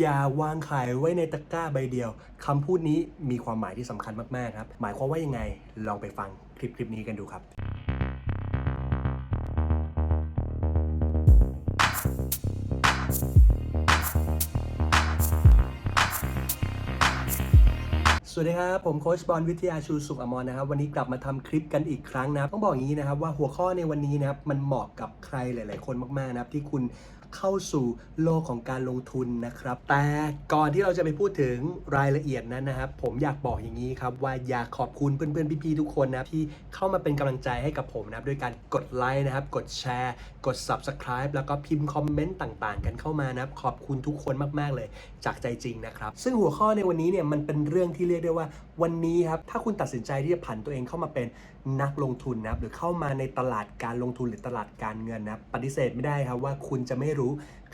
อย่าวางขายไว้ในตะกร้าใบเดียว คำพูดนี้มีความหมายที่สำคัญมากๆครับ หมายความว่ายังไง ลองไปฟังคลิปคลิปนี้กันดูครับ สวัสดีครับ ผมโค้ชบอลวิทยาชูสุขอมรนะครับ วันนี้กลับมาทำคลิปกันอีกครั้งนะครับ ต้องบอกอย่างนี้นะครับว่าหัวข้อในวันนี้นะครับ มันเหมาะกับใครหลาย ๆ คนมากๆนะครับที่คุณ เข้าสู่โลกของการลงทุนนะครับ แต่ก่อนที่เราจะไปพูดถึงรายละเอียดนั้นนะครับ ผมอยากบอกอย่างนี้ครับ ว่าอยากขอบคุณเพื่อนๆ พี่ๆ ทุกคนนะที่เข้ามาเป็นกำลังใจให้กับผมนะครับด้วยการกดไลค์นะครับ กดแชร์ กด subscribe แล้วก็พิมพ์คอมเมนต์ต่างๆ กันเข้ามานะครับ ขอบคุณทุกคนมากๆเลยจากใจจริงนะครับ ซึ่งหัวข้อในวันนี้เนี่ยมันเป็นเรื่องที่เรียกได้ว่าวันนี้ครับถ้าคุณตัดสินใจที่จะผันตัวเองเข้ามาเป็นนักลงทุนนะครับหรือเข้ามาในตลาดการลงทุนหรือตลาดการเงินนะปฏิเสธไม่ได้ครับว่าคุณจะไม่รู้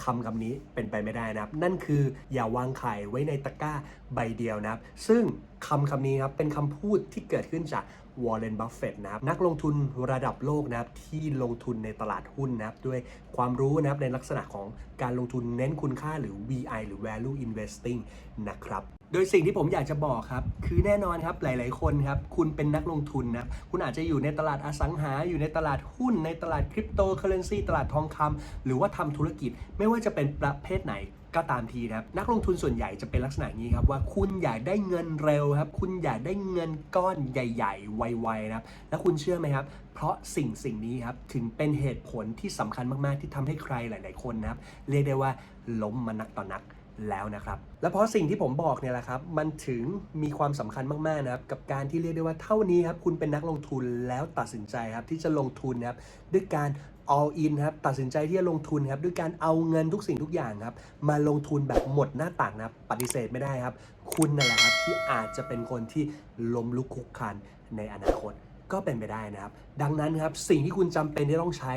คำคำนี้เป็นไปไม่ได้นะครับ นั่นคืออย่าวางไข่ไว้ในตะกร้าใบเดียวนะครับ ซึ่งคำคำนี้ครับเป็นคำพูดที่เกิดขึ้นจากวอร์เรน บัฟเฟตนะครับนักลงทุนระดับโลกนะครับที่ลงทุนในตลาดหุ้นนะครับด้วยความรู้นะครับในลักษณะของการลงทุนเน้นคุณค่าหรือ VI หรือ value investing นะครับ โดยสิ่งที่ผมอยากจะบอกครับ คือแน่นอนครับหลาย ๆ คนครับ คุณเป็นนักลงทุนนะครับคุณอาจจะอยู่ในตลาดอสังหา อยู่ในตลาดหุ้น ในตลาดคริปโตเคอเรนซีตลาดทองคำหรือว่าทำธุรกิจไม่ว่าจะเป็นประเภทไหนก็ตามทีนะครับนักลงทุนส่วนใหญ่จะเป็นลักษณะนี้ครับว่าคุณอยากได้เงินเร็วครับ คุณอยากได้เงินก้อนใหญ่ ๆ ไวๆนะครับ แล้วคุณเชื่อไหมครับ เพราะสิ่งสิ่งนี้ครับถึงเป็นเหตุผลที่สำคัญมากๆ ที่ทำให้ใครหลาย ๆ คนนะครับ เรียกได้ว่าล้มมานักต่อนัก แล้วนะครับ และเพราะสิ่งที่ผมบอกเนี่ยแหละครับ มันถึงมีความสำคัญมากๆนะครับกับการที่เรียกได้ว่าเท่านี้ครับคุณเป็นนักลงทุนแล้วตัดสินใจครับที่จะลงทุนนะครับด้วยการ all in ครับตัดสินใจที่จะลงทุนครับด้วยการเอาเงินทุกสิ่งทุกอย่างครับมาลงทุนแบบหมดหน้าต่างนะครับปฏิเสธไม่ได้ครับ คุณนั่นแหละครับที่อาจจะเป็นคนที่ล้มลุกคลุกคลานในอนาคต ก็เป็นไปได้นะครับ ดังนั้นครับสิ่งที่คุณจำเป็นที่ต้องใช้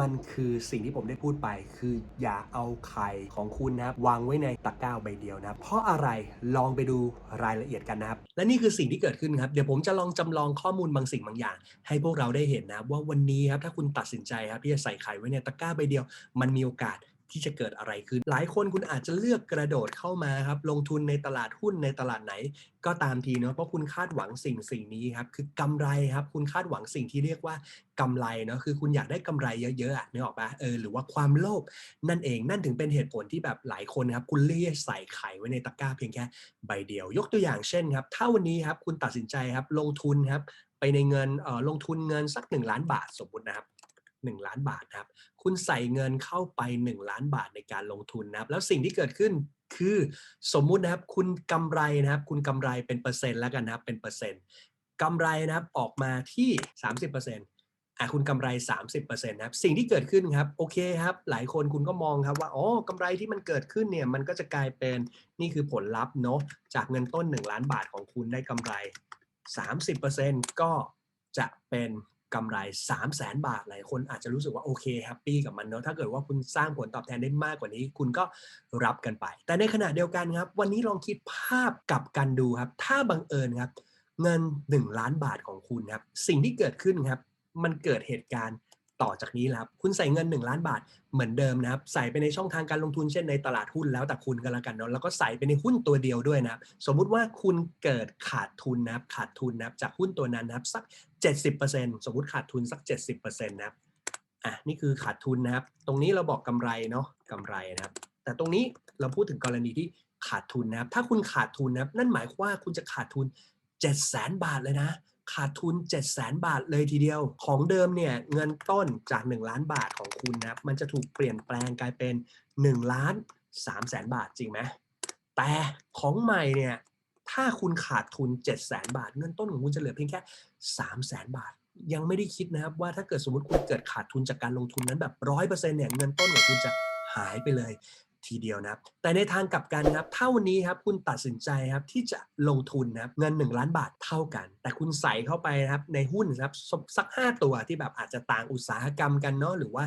มันคือสิ่งที่ผมได้พูดไป คืออย่าเอาไข่ของคุณนะครับวางไว้ในตะกร้าใบเดียวนะครับเพราะอะไรลองไปดูรายละเอียดกันนะครับ และนี่คือสิ่งที่เกิดขึ้นครับเดี๋ยวผมจะลองจำลองข้อมูลบางสิ่งบางอย่าง ให้พวกเราได้เห็นนะว่าวันนี้ครับถ้าคุณตัดสินใจครับที่จะใส่ไข่ไว้ในตะกร้าใบเดียว มันมีโอกาส ที่จะเกิดอะไรขึ้น หลายคนคุณอาจจะเลือกกระโดดเข้ามาครับ ลงทุนในตลาดหุ้นในตลาดไหน ก็ตามทีเนาะเพราะคุณคาดหวังสิ่งสิ่งนี้ครับ คือกำไรครับ คุณคาดหวังสิ่งที่เรียกว่ากำไรเนาะคือคุณอยากได้กำไรเยอะๆอะนึกออกปะเออหรือว่าความโลภนั่นเองนั่นถึงเป็นเหตุผลที่แบบหลายคนครับ คุณเลือกใส่ไข่ไว้ในตะกร้าเพียงแค่ใบเดียว ยกตัวอย่างเช่นครับ ถ้าวันนี้ครับคุณตัดสินใจครับลงทุนครับไปในเงินเออลงทุนเงินสัก 1 ล้านบาทสมมตินะครับ 1 ล้านบาทนะครับ คุณใส่เงินเข้าไป 1 ล้านบาทในการลงทุนนะครับ แล้วสิ่งที่เกิดขึ้นคือสมมุตินะครับคุณกำไรนะครับ คุณกำไรเป็นเปอร์เซ็นต์แล้วกันนะครับเป็นเปอร์เซ็นต์กำไรนะครับออกมาที่ 30%อะคุณกำไร 30%นะครับสิ่งที่เกิดขึ้นครับโอเคครับ หลายคนคุณก็มองครับว่าอ๋อกำไรที่มันเกิดขึ้นเนี่ยมันก็จะกลายเป็นนี่คือผลลัพธ์เนาะจากเงินต้น 1 ล้านบาทของคุณได้กำไร 30%ก็จะเป็น กำไร3 0 0แสนบาทหลายคนอาจจะรู้สึกว่าโอเคแฮปปี้กับมันเนาะถ้าเกิดว่าคุณสร้างผลตอบแทนได้มากกว่านี้ คุณก็รับกันไป แต่ในขณะเดียวกันครับ วันนี้ลองคิดภาพกลับกันดูครับ ถ้าบังเอิญครับ เงิน 1 ล้านบาทของคุณครับ สิ่งที่เกิดขึ้นครับ มันเกิดเหตุการณ์ ต่อจากนี้ครับคุณใส่เงิน 1 ล้านบาทเหมือนเดิมนะครับใส่ไปในช่องทางการลงทุนเช่นในตลาดหุ้นแล้วแต่คุณกันละกันเนาะแล้วก็ใส่ไปในหุ้นตัวเดียวด้วยนะครับสมมุติว่าคุณเกิดขาดทุนนะครับขาดทุนนะครับจากหุ้นตัวนั้นนะครับสัก 70%สมมุติขาดทุนสัก 70%นะครับอะนี่คือขาดทุนนะครับ ตรงนี้เราบอกกำไรเนาะกำไรนะครับ แต่ตรงนี้เราพูดถึงกรณีที่ขาดทุนนะครับ ถ้าคุณขาดทุนนะครับ นั่นหมายความว่าคุณจะขาดทุน 7 0 0 0 0บาทเลยนะ ขาดทุน 7 0 0 0 0 0บาทเลยทีเดียว ของเดิมเนี่ยเงินต้นจาก 1 ล้านบาทของคุณนะครับมันจะถูกเปลี่ยนแปลงกลายเป็น 1 ล้าน3แสนบาทจริงไหมแต่ของใหม่เนี่ยถ้าคุณขาดทุน 7 0 0 0 0 0บาท เงินต้นของคุณจะเหลือเพียงแค่3 0 0แสนบาท ยังไม่ได้คิดนะครับว่าถ้าเกิดสมมติคุณเกิดขาดทุนจากการลงทุนนั้นแบบร้อยเปอร์เซ็นต์เนี่ยเงินต้นของคุณจะหายไปเลย ทีเดียวนะครับแต่ในทางกลับกันนะครับถ้าวันนี้ครับคุณตัดสินใจครับที่จะลงทุนนะครับเงิน 1 ล้านบาทเท่ากัน แต่คุณใส่เข้าไปนะครับในหุ้นนะครับสัก 5 ตัวที่แบบอาจจะต่างอุตสาหกรรมกันเนาะหรือว่า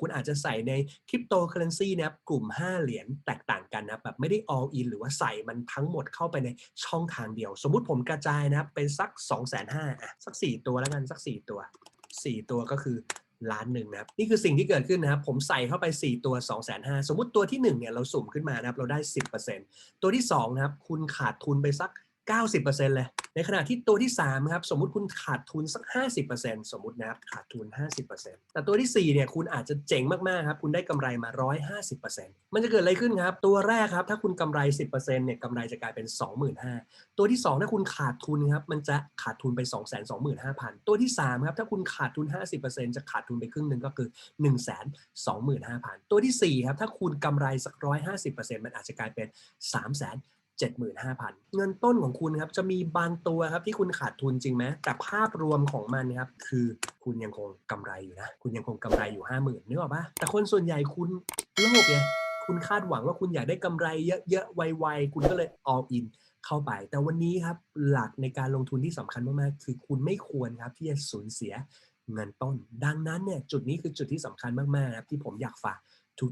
คุณอาจจะใส่ในคริปโตเคอเรนซีนะครับกลุ่ม 5 เหรียญแตกต่างกันนะแบบไม่ได้ all in หรือว่าใส่มันทั้งหมดเข้าไปในช่องทางเดียว สมมุติผมกระจายนะครับเป็นสัก 2 5 0 0 0 0อะสัก 4 ตัวแล้วกันสัก 4 ตัว 4 ตัวก็คือ ล้านหนึ่งนะครับนี่คือสิ่งที่เกิดขึ้นนะครับผมใส่เข้าไป 4 ตัว2 5 0 0 0สมมุติตัวที่1เนี่ยเราสุ่มขึ้นมานะครับเราได้ 10%ตัวที่2นะครับคุณขาดทุนไปสัก 90%เลย ในขณะที่ตัวที่3ครับสมมุติคุณขาดทุนสัก 50%สมมุตินะครับขาดทุน 50%แต่ตัวที่4เนี่ยคุณอาจจะเจ๋งมากๆครับคุณได้กำไรมา 150%มันจะเกิดอะไรขึ้นครับ ตัวแรกครับถ้าคุณกำไร 10%เนี่ยกำไรจะกลายเป็น 25,000ตัวที่ 2 ถ้าคุณขาดทุนครับมันจะขาดทุนไป 225,000 ตัวที่3ครับถ้าคุณขาดทุน 50%จะขาดทุนไปครึ่งหนึ่งก็คือ 125,000 ตัวที่4ครับถ้าคุณกำไรสัก 150%มันอาจจะกลายเป็น 3 0 0 0 0 75,000 เงินต้นของคุณครับจะมีบางตัวครับที่คุณขาดทุนจริงไหมแต่ภาพรวมของมันครับคือคุณยังคงกำไรอยู่นะ คุณยังคงกำไรอยู่ 50,000นึกออกปะแต่คนส่วนใหญ่คุณโลภไงคุณคาดหวังว่าคุณอยากได้กำไรเยอะๆไวๆคุณก็เลย all in เข้าไป แต่วันนี้ครับหลักในการลงทุนที่สำคัญมากๆคือคุณไม่ควรครับที่จะสูญเสียเงินต้น ดังนั้นเนี่ยจุดนี้คือจุดที่สำคัญมากๆนะครับที่ผมอยากฝาก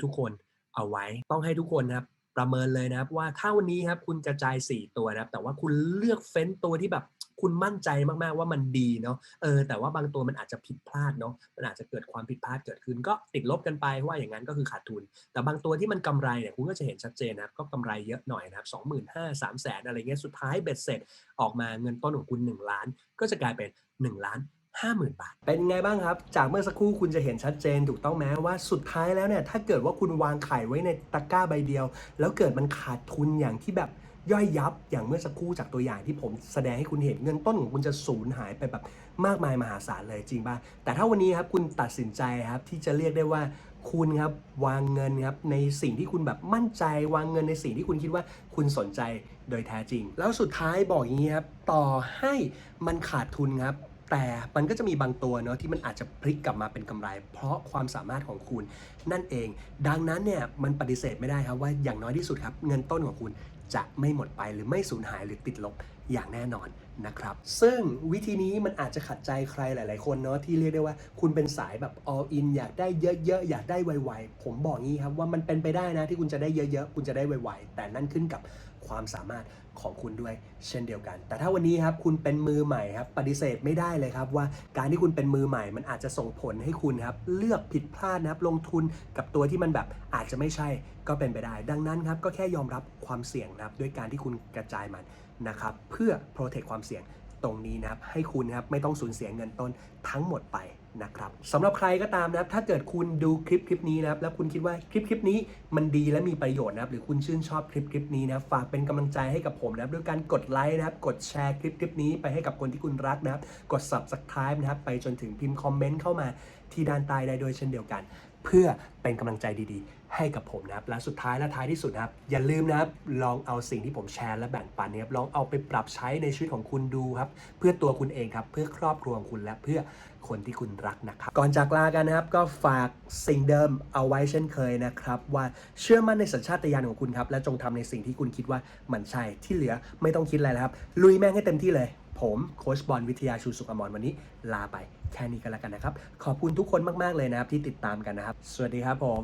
ทุกๆคนเอาไว้ต้องให้ทุกคนครับ ประเมินเลยนะครับว่าถ้าวันนี้ครับคุณกระจาย 4 ตัวนะครับ แต่ว่าคุณเลือกเฟ้นตัวที่แบบคุณมั่นใจมากๆว่ามันดีเนาะเออแต่ว่าบางตัวมันอาจจะผิดพลาดเนาะมันอาจจะเกิดความผิดพลาดเกิดขึ้น ก็ติดลบกันไปว่าอย่างนั้นก็คือขาดทุน แต่บางตัวที่มันกำไรเนี่ยคุณก็จะเห็นชัดเจนนะครับก็กำไรเยอะหน่อยนะครับสองหมื่นห้าสามแสนอะไรเงี้ยสุดท้ายเบ็ดเสร็จออกมาเงินต้นของคุณ 1 ล้าน ก็จะกลายเป็น 1 ล้าน 50,000 บาท เป็นไงบ้างครับ จากเมื่อสักครู่คุณจะเห็นชัดเจนถูกต้องไหมว่าสุดท้ายแล้วเนี่ยถ้าเกิดว่าคุณวางไข่ไว้ในตะกร้าใบเดียว แล้วเกิดมันขาดทุนอย่างที่แบบย่อยยับอย่างเมื่อสักครู่จากตัวอย่างที่ผมแสดงให้คุณเห็นเงินต้นของคุณจะสูญหายไปแบบมากมายมหาศาลเลยจริงป่ะแต่ถ้าวันนี้ครับคุณตัดสินใจครับที่จะเรียกได้ว่าคุณครับวางเงินครับในสิ่งที่คุณแบบมั่นใจ วางเงินในสิ่งที่คุณคิดว่าคุณสนใจโดยแท้จริง แล้วสุดท้ายบอกอย่างนี้ครับต่อให้มันขาดทุนครับ แต่มันก็จะมีบางตัวเนาะที่มันอาจจะพลิกกลับมาเป็นกำไร เพราะความสามารถของคุณนั่นเอง ดังนั้นเนี่ยมันปฏิเสธไม่ได้ครับว่าอย่างน้อยที่สุดครับเงินต้นของคุณ จะไม่หมดไปหรือไม่สูญหายหรือติดลบอย่างแน่นอนนะครับ ซึ่งวิธีนี้มันอาจจะขัดใจใครหลาย ๆ คนเนาะที่เรียกได้ว่า คุณเป็นสายแบบ all in อยากได้เยอะ ๆ อยากได้ไว ๆ ผมบอกงี้ครับว่ามันเป็นไปได้นะที่คุณจะได้เยอะ ๆ คุณจะได้ไว ๆ แต่นั่นขึ้นกับความสามารถของคุณด้วยเช่นเดียวกัน แต่ถ้าวันนี้ครับคุณเป็นมือใหม่ครับปฏิเสธไม่ได้เลยครับว่าการที่คุณเป็นมือใหม่ มันอาจจะส่งผลให้คุณครับเลือกผิดพลาดนะครับลงทุนกับตัวที่มันแบบอาจจะไม่ใช่ก็เป็นไปได้ ดังนั้นครับก็แค่ยอมรับความเสี่ยงนะครับด้วยการที่คุณกระจายมันนะครับเพื่อ protect ความเสี่ยงตรงนี้นะครับให้คุณนะครับไม่ต้องสูญเสียเงินต้นทั้งหมดไปนะครับสำหรับใครก็ตามนะครับถ้าเกิดคุณดูคลิปคลิปนี้นะครับแล้วคุณคิดว่าคลิปคลิปนี้มันดีและมีประโยชน์นะครับหรือคุณชื่นชอบคลิปคลิปนี้นะฝากเป็นกำลังใจให้กับผมนะครับด้วยการกดไลค์นะครับกดแชร์คลิปคลิปนี้ไปให้กับคนที่คุณรักนะครับกด subscribe นะครับไปจนถึงพิมพ์คอมเมนต์เข้ามาที่ด้านใต้ได้ด้วยเช่นเดียวกัน เพื่อเป็นกำลังใจดีๆ ให้กับผมนะครับ และสุดท้ายและท้ายที่สุดนะครับ อย่าลืมนะครับ ลองเอาสิ่งที่ผมแชร์และแบ่งปันเนะครับ ลองเอาไปปรับใช้ในชีวิตของคุณดูครับ เพื่อตัวคุณเองครับ เพื่อครอบครัวของคุณและเพื่อคนที่คุณรักนะครับ ก่อนจากลากันนะครับ ก็ฝากสิ่งเดิมเอาไว้เช่นเคยนะครับ ว่าเชื่อมั่นในสัญชาตญาณของคุณครับ และจงทำในสิ่งที่คุณคิดว่ามันใช่ ที่เหลือไม่ต้องคิดอะไรแล้วครับ ลุยแม่งให้เต็มที่เลย ผมโค้ชบอลวิทยาชูสุขอมรวันนี้ ลาไปแค่นี้ก็แล้วกันนะครับ ขอบคุณทุกคนมาก ๆ เลยนะครับที่ติดตามกันนะครับ สวัสดีครับผม